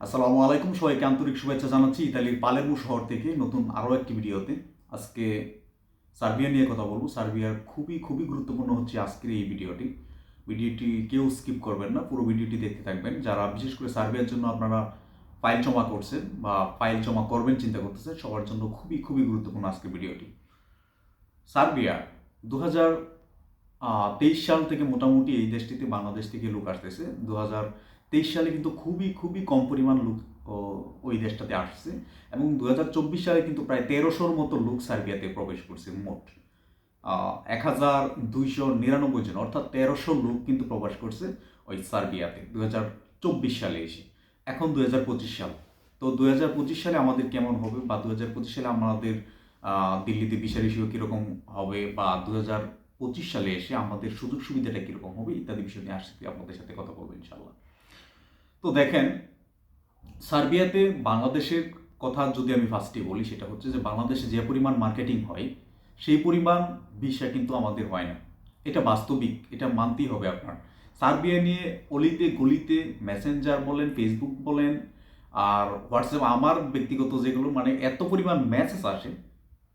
আসসালামু আলাইকুম, সবাইকে আন্তরিক শুভেচ্ছা জানাচ্ছি ইতালির পালেরমু শহর থেকে নতুন আরও একটি ভিডিওতে। আজকে সার্বিয়া নিয়ে কথা বলব। সার্বিয়ার খুবই খুবই গুরুত্বপূর্ণ হচ্ছে আজকের এই ভিডিওটি। ভিডিওটি কেউ স্কিপ করবেন না, পুরো ভিডিওটি দেখতে থাকবেন। যারা বিশেষ করে সার্বিয়ার জন্য আপনারা ফাইল জমা করছেন বা ফাইল জমা করবেন, চিন্তা করতেছেন, সবার জন্য খুবই খুবই গুরুত্বপূর্ণ আজকের ভিডিওটি। সার্বিয়া দু হাজার তেইশ সাল থেকে মোটামুটি এই দেশটিতে বাংলাদেশ থেকে লোক আসতেছে। দু হাজার তেইশ সালে কিন্তু খুবই খুবই কম পরিমাণ লোক ওই দেশটাতে আসছে এবং দু সালে কিন্তু প্রায় তেরোশোর মতো লোক সার্বিয়াতে প্রবেশ করছে, মোট। এক হাজার দুইশো নিরানব্বই জন, অর্থাৎ তেরোশো লোক কিন্তু প্রবেশ করছে ওই সার্বিয়াতে দু চব্বিশ সালে এসে। এখন দু হাজার পঁচিশ সাল। তো দু হাজার পঁচিশ সালে আমাদের কেমন হবে বা দু হাজার পঁচিশ সালে আমাদের দিল্লিতে বিচার ইস্যু কীরকম হবে বা দু পঁচিশ সালে এসে আমাদের সুযোগ সুবিধাটা কীরকম হবে ইত্যাদি বিষয় নিয়ে আসছি আপনাদের সাথে কথা বলব ইনশাল্লাহ তো দেখেন, সার্বিয়াতে বাংলাদেশের কথা যদি আমি ফার্স্টে বলি, সেটা হচ্ছে যে বাংলাদেশে যে পরিমাণ মার্কেটিং হয়, সেই পরিমাণ ভিসা কিন্তু আমাদের হয় না। এটা বাস্তবিক, এটা মানতেই হবে আপনার। সার্বিয়া নিয়ে অলিতে, গলিতে মেসেঞ্জার বলেন ফেসবুক বলেন, আর হোয়াটসঅ্যাপ আমার ব্যক্তিগত যেগুলো মানে এত পরিমাণ মেসেজ আসে,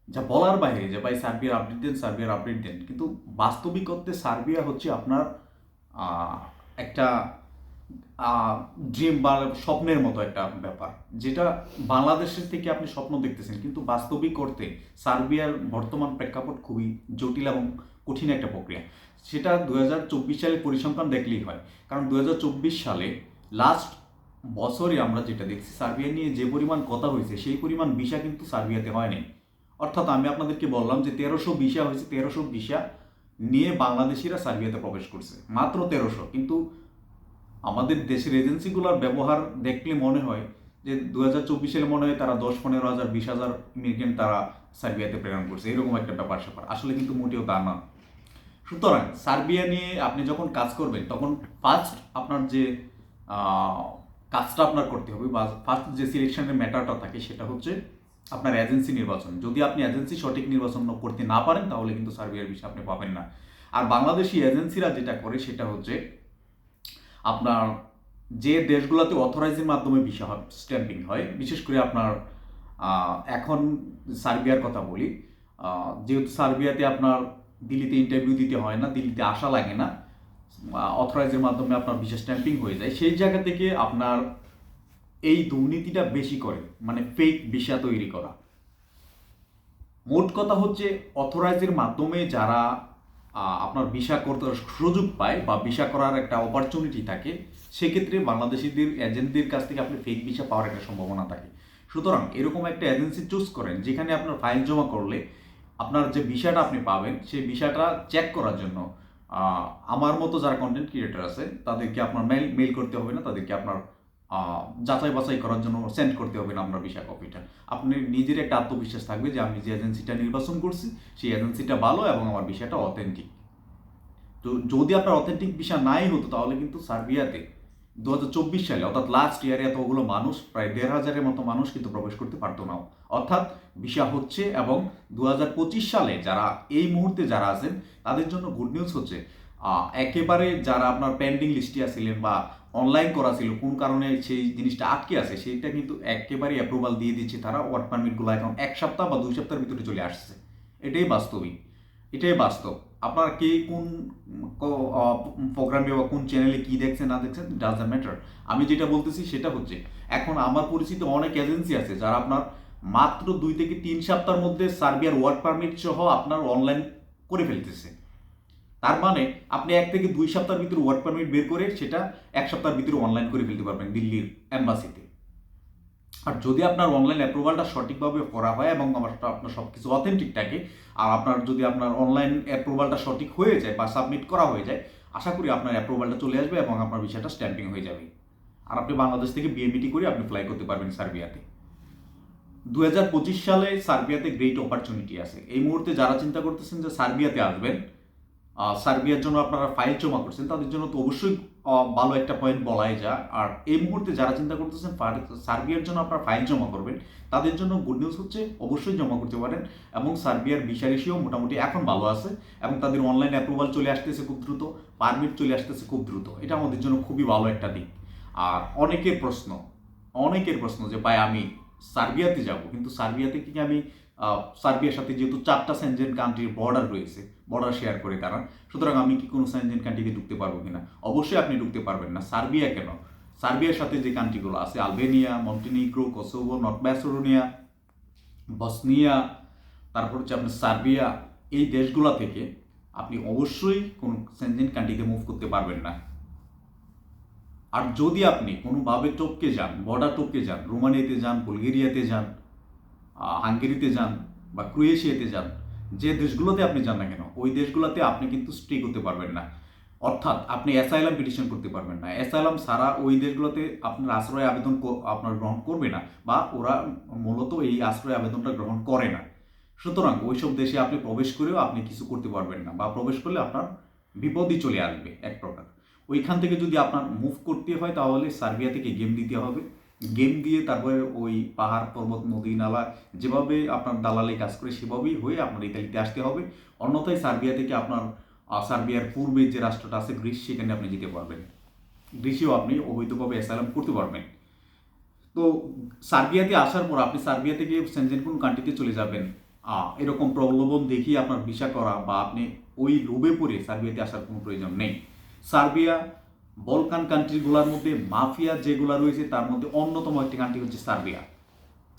যা বলার বাইরে যে, ভাই, সার্বিয়ার আপডেট দেন, সার্বিয়ার আপডেট দেন। কিন্তু বাস্তবিক অর্থে সার্বিয়া হচ্ছে আপনার একটা ড্রিম বা স্বপ্নের মতো একটা ব্যাপার। যেটা বাংলাদেশের থেকে আপনি স্বপ্ন দেখতেছেন, কিন্তু বাস্তবিক করতে সার্বিয়ার বর্তমান প্রেক্ষাপট খুবই জটিল এবং কঠিন একটা প্রক্রিয়া। সেটা দু সালের পরিসংখ্যান দেখলেই হয়। কারণ দু হাজার চব্বিশ সালে লাস্ট বছরে আমরা যেটা দেখছি, সার্বিয়া নিয়ে যে পরিমাণ কথা হয়েছে, সেই পরিমাণ ভিসা কিন্তু সার্বিয়াতে হয়নি। অর্থাৎ আমি আপনাদেরকে বললাম যে তেরোশো ভিসা হয়েছে, তেরোশো ভিসা নিয়ে বাংলাদেশিরা সার্বিয়াতে প্রবেশ করছে। মাত্র তেরোশো, কিন্তু আমাদের দেশের এজেন্সিগুলোর ব্যবহার দেখলে মনে হয় যে দু হাজার চব্বিশ সালে মনে হয় তারা দশ, পনেরো হাজার, বিশ হাজার ইমিগ্রেন্ট তারা সার্বিয়াতে প্রেরণ করছে। এরকম একটা ব্যাপার স্যাপার। আসলে কিন্তু মোটেও তা না। সুতরাং সার্বিয়া নিয়ে আপনি যখন কাজ করবেন, তখন ফার্স্ট আপনার যে কাজটা আপনার করতে হবে বা ফার্স্ট যে সিলেকশনের ম্যাটারটা থাকে সেটা হচ্ছে আপনার এজেন্সি নির্বাচন। যদি আপনি এজেন্সি সঠিক নির্বাচন করতে না পারেন, তাহলে কিন্তু সার্বিয়ার বিষয় আপনি পাবেন না। আর বাংলাদেশি এজেন্সিরা যেটা করে সেটা হচ্ছে আপনার যে দেশগুলোতে অথরাইজের মাধ্যমে ভিসা স্ট্যাম্পিং হয়, বিশেষ করে আপনার এখন সার্বিয়ার কথা বলি যেহেতু সার্বিয়াতে আপনার দিল্লিতে ইন্টারভিউ দিতে হয় না, দিল্লিতে আসা লাগে না অথরাইজের মাধ্যমে আপনার ভিসা স্ট্যাম্পিং হয়ে যায়, সেই জায়গা থেকে আপনার এই দুর্নীতিটা বেশি করে মানে ফেক ভিসা তৈরি করা। মোট কথা হচ্ছে অথরাইজের মাধ্যমে যারা আপনার ভিসা করতে সুযোগ পায় বা ভিসা করার একটা অপরচুনিটি থাকে, সেক্ষেত্রে বাংলাদেশিদের এজেন্টদের কাছ থেকে আপনি ফেক ভিসা পাওয়ার একটা সম্ভাবনা থাকে। সুতরাং এরকম একটা এজেন্সি চুজ করেন, যেখানে আপনার ফাইল জমা করলে আপনার যে ভিসাটা আপনি পাবেন, সেই ভিসাটা চেক করার জন্য আমার মতো যারা কন্টেন্ট ক্রিয়েটার আছে, তাদেরকে আপনার মেল মেল করতে হবে না, তাদেরকে আপনার যাচাই বাছাই করার জন্য সেন্ড করতে হবে না আপনার ভিসা কপিটা আপনি নিজের একটা আত্মবিশ্বাস থাকবে যে আমি যে এজেন্সিটা নির্বাচন করছি, সেই এজেন্সিটা ভালো এবং আমার বিষয়টা অথেন্টিক তো যদি আপনার অথেন্টিক ভিসা নাই হতো, তাহলে কিন্তু সার্বিয়াতে দু হাজার চব্বিশ সালে, অর্থাৎ লাস্ট ইয়ারে এতগুলো মানুষ, প্রায় দেড় হাজারের মতো মানুষ কিন্তু প্রবেশ করতে পারতো না। অর্থাৎ ভিসা হচ্ছে এবং দু হাজার পঁচিশ সালে যারা এই মুহূর্তে যারা আছেন, তাদের জন্য গুড নিউজ হচ্ছে একেবারে যারা আপনার পেন্ডিং লিস্টে আছিলেন বা অনলাইন করা ছিল, কোন কারণে সেই জিনিসটা আটকে আছে, সেইটা কিন্তু একেবারে অ্যাপ্রুভাল দিয়ে দিচ্ছে তারা ওয়ার্ক পারমিটগুলো এখন এক সপ্তাহ বা দুই সপ্তাহের ভিতরে চলে আসছে। এটাই বাস্তবিক। এটাই বাস্তব। আপনার কে কোন প্রোগ্রামে বা কোন চ্যানেলে কি দেখছেন, না দেখছেন ডাজন্ট ম্যাটার আমি যেটা বলতেছি সেটা হচ্ছে, এখন আমার পরিচিত অনেক এজেন্সি আছে যারা আপনার মাত্র দুই থেকে তিন সপ্তাহের মধ্যে সার্বিয়ার ওয়ার্ক পারমিট সহ আপনার অনলাইন করে ফেলতেছে। তার মানে আপনি এক থেকে দুই সপ্তাহের ভিতরে ওয়ার্ক পারমিট বের করে সেটা এক সপ্তাহের ভিতরে অনলাইন করে ফেলতে পারবেন দিল্লির অ্যাম্বাসিতে আর যদি আপনার অনলাইন অ্যাপ্রুভালটা সঠিকভাবে করা হয় এবং আমার আপনার সব কিছু অথেন্টিক থাকে, আর আপনার যদি আপনার অনলাইন অ্যাপ্রুভালটা সঠিক হয়ে যায় বা সাবমিট করা হয়ে যায়, আশা করি আপনার অ্যাপ্রুভালটা চলে আসবে এবং আপনার বিষয়টা স্ট্যাম্পিং হয়ে যাবে। আর আপনি বাংলাদেশ থেকে বিএমবিটি করে আপনি ফ্লাই করতে পারবেন সার্বিয়াতে। দু হাজার পঁচিশ সালে সার্বিয়াতে গ্রেট অপরচুনিটি আছে। এই মুহূর্তে যারা চিন্তা করতেছেন যে সার্বিয়াতে আসবেন সার্বিয়ার জন্য আপনারা ফাইল জমা করছেন, তাদের জন্য তো অবশ্যই ভালো একটা পয়েন্ট বলাই যায়। আর এই মুহূর্তে যারা চিন্তা করতেছেন সার্বিয়ার জন্য আপনারা ফাইল জমা করবেন, তাদের জন্য গুড নিউজ হচ্ছে অবশ্যই জমা করতে পারেন এবং সার্বিয়ার ভিসা রেশিও মোটামুটি এখন ভালো আছে এবং তাদের অনলাইন অ্যাপ্রুভাল চলে আসতেছে খুব দ্রুত পারমিট চলে আসতেছে খুব দ্রুত। এটা আমাদের জন্য খুবই ভালো একটা দিক। আর অনেকের প্রশ্ন অনেকের প্রশ্ন যে, ভাই, আমি সার্বিয়াতে যাব, কিন্তু সার্বিয়াতে কি আমি সার্বিয়ার সাথে যেহেতু চারটা সেনজেন কান্ট্রির বর্ডার রয়েছে বর্ডার শেয়ার করে তারা, সুতরাং আমি কি কোনো সেনজেন কান্ট্রিতে ঢুকতে পারব কিনা? অবশ্যই আপনি ঢুকতে পারবেন না। সার্বিয়া কেন? সার্বিয়ার সাথে যে কান্ট্রিগুলো আছে, Albania, Montenegro, Kosovo, north Macedonia, Bosnia, তারপর হচ্ছে আপনার সার্বিয়া, এই দেশগুলো থেকে আপনি অবশ্যই কোনো সেনজেন কান্ট্রিতে মুভ করতে পারবেন না। আর যদি আপনি কোনোভাবে টপকে যান বর্ডার টপকে যান, রোমানিয়াতে যান, বুলগেরিয়াতে যান হাঙ্গেরিতে যান বা ক্রোয়েশিয়াতে যান, যে দেশগুলোতে আপনি যান না কেন, ওই দেশগুলোতে আপনি কিন্তু স্টে করতে পারবেন না। অর্থাৎ আপনি অ্যাসাইলাম পিটিশন করতে পারবেন না। অ্যাসাইলাম সারা ওই দেশগুলোতে আপনার আশ্রয় আবেদন আপনার গ্রহণ করবে না বা ওরা মূলত এই আশ্রয় আবেদনটা গ্রহণ করে না। সুতরাং ওইসব দেশে আপনি প্রবেশ করেও আপনি কিছু করতে পারবেন না বা প্রবেশ করলে আপনার বিপদই চলে আসবে এক প্রকার। ওইখান থেকে যদি আপনার মুভ করতে হয় তাহলে সার্বিয়া থেকে গেম দিতে হবে। গেম দিয়ে তারপরে ওই পাহাড়, পর্বত, নদী, নালা যেভাবে আপনার দালালি কাজ করে সেভাবেই হয়ে আপনার ইতালিতে আসতে হবে। অন্যথায় সার্বিয়া থেকে আপনার সার্বিয়ার পূর্বে যে রাষ্ট্রটা আছে গ্রিস, সেখানে আপনি যেতে পারবেন। গ্রিসেও আপনি অবৈধভাবে অ্যাসাইলাম করতে পারবেন। তো সার্বিয়াতে আসার পর আপনি সার্বিয়া থেকে সেনজেন কোন কান্ট্রিতে চলে যাবেন? এরকম প্রলোভন দেখিয়ে আপনার ভিসা করা বা আপনি ওই লোভে পড়ে সার্বিয়াতে আসার কোনো প্রয়োজন নেই। সার্বিয়া বলকান কান্ট্রিগুলোর মধ্যে মাফিয়া যেগুলো রয়েছে, তার মধ্যে অন্যতম একটি কান্ট্রি হচ্ছে সার্বিয়া।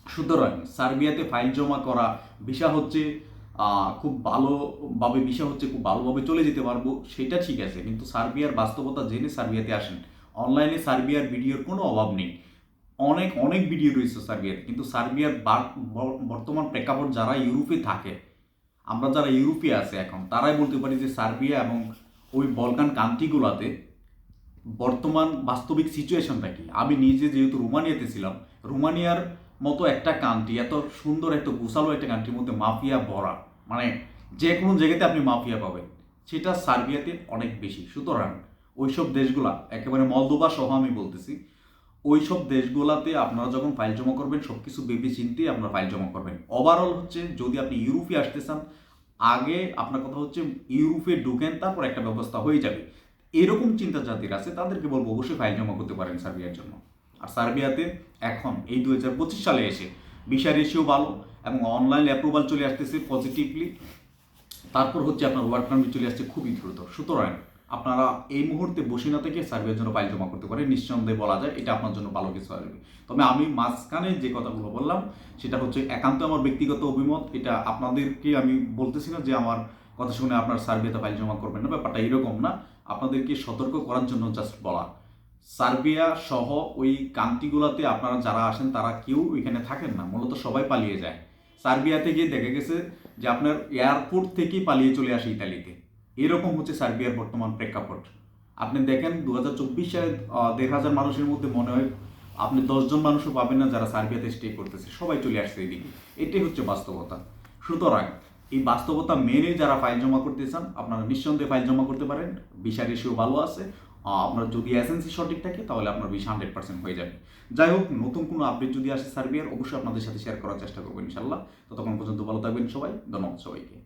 সুতরাং সার্বিয়াতে ফাইল জমা করা ভিসা হচ্ছে খুব ভালোভাবে ভিসা হচ্ছে, খুব ভালোভাবে চলে যেতে পারব, সেটা ঠিক আছে। কিন্তু সার্বিয়ার বাস্তবতা জেনে সার্বিয়াতে আসেন। অনলাইনে সার্বিয়ার ভিডিওর কোনো অভাব নেই। অনেক অনেক ভিডিও রয়েছে সার্বিয়াতে। কিন্তু সার্বিয়ার বর্তমান প্রেক্ষাপট যারা ইউরোপে থাকে, আমরা যারা ইউরোপে আছে এখন, তারাই বলতে পারি যে সার্বিয়া এবং ওই বলকান কান্ট্রিগুলোতে বর্তমান বাস্তবিক সিচুয়েশনটা কি? আমি নিজে যেহেতু রোমানিয়াতে ছিলাম, রোমানিয়ার মতো একটা কান্ট্রি এত সুন্দর, এত গুছালো একটা কান্ট্রির মধ্যে মাফিয়া ভরা। মানে যে কোনো জায়গাতে আপনি মাফিয়া পাবেন। সেটা সার্বিয়াতে অনেক বেশি। সুতরাং ওইসব দেশগুলা, একেবারে মলদোবা সহ আমি বলতেছি, ওইসব দেশগুলাতে আপনারা যখন ফাইল জমা করবেন সব কিছু ভেবে চিন্তে আপনারা ফাইল জমা করবেন। ওভারঅল হচ্ছে, যদি আপনি ইউরোপে আসতে চান, আগে আপনার কথা হচ্ছে, ইউরোপে ঢুকেন, তারপর একটা ব্যবস্থা হয়ে যাবে। এরকম চিন্তা জাতির আছে, তাদেরকে বলব অবশ্যই ফাইল জমা করতে পারেন সার্বিয়ার জন্য। আর সার্বিয়াতে এখন এই দু হাজার পঁচিশ সালে এসে ভিসা রেশিও ভালো এবং অনলাইন অ্যাপ্রুভাল চলে আসতেছে পজিটিভলি তারপর হচ্ছে আপনার ওয়ার্ক পারমিট চলে আসছে খুবই দ্রুত। সুতরাং আপনারা এই মুহূর্তে বসে না থেকে সার্বিয়ার জন্য ফাইল জমা করতে পারেন, নিঃসন্দেহে বলা যায় এটা আপনার জন্য ভালো কিছু আসবে তবে আমি মাঝখানে যে কথাগুলো বললাম, সেটা হচ্ছে একান্ত আমার ব্যক্তিগত অভিমত, এটা আপনাদেরকে আমি বলতেছি না যে আমার কথা শুনে আপনার সার্বিয়াতে ফাইল জমা করবেন না, ব্যাপারটা এরকম না। আপনাদেরকে সতর্ক করার জন্য জাস্ট বলা। সার্বিয়া সহ ওই কান্ট্রিগুলোতে আপনারা যারা আসেন, তারা কেউ ওইখানে থাকেন না, মূলত সবাই পালিয়ে যায়। সার্বিয়াতে গিয়ে দেখা গেছে যে আপনার এয়ারপোর্ট থেকেই পালিয়ে চলে আসে ইতালিতে। এরকম হচ্ছে সার্বিয়ার বর্তমান প্রেক্ষাপট। আপনি দেখেন দু হাজার চব্বিশ সালে দেড় হাজার মানুষের মধ্যে মনে হয় আপনি দশজন মানুষও পাবেন না যারা সার্বিয়াতে স্টে করতেছে। সবাই চলে আসছে এদিকে। এটাই হচ্ছে বাস্তবতা। সুতরাং এই বাস্তবতা মেনে যারা ফাইল জমা করতে চান, আপনারা নিঃসন্দেহে ফাইল জমা করতে পারেন। ভিসা রেশিও ভালো আছে। আপনার যদি এসেন্সি সঠিক থাকে, তাহলে আপনার ভিসা হান্ড্রেড পার্সেন্ট হয়ে যাবে। যাই হোক, নতুন কোনো আপডেট যদি আসে সার্বিয়ার অবশ্যই আপনাদের সাথে শেয়ার করার চেষ্টা করব ইনশাল্লাহ। ততক্ষণ পর্যন্ত ভালো থাকবেন সবাই। ধন্যবাদ সবাইকে।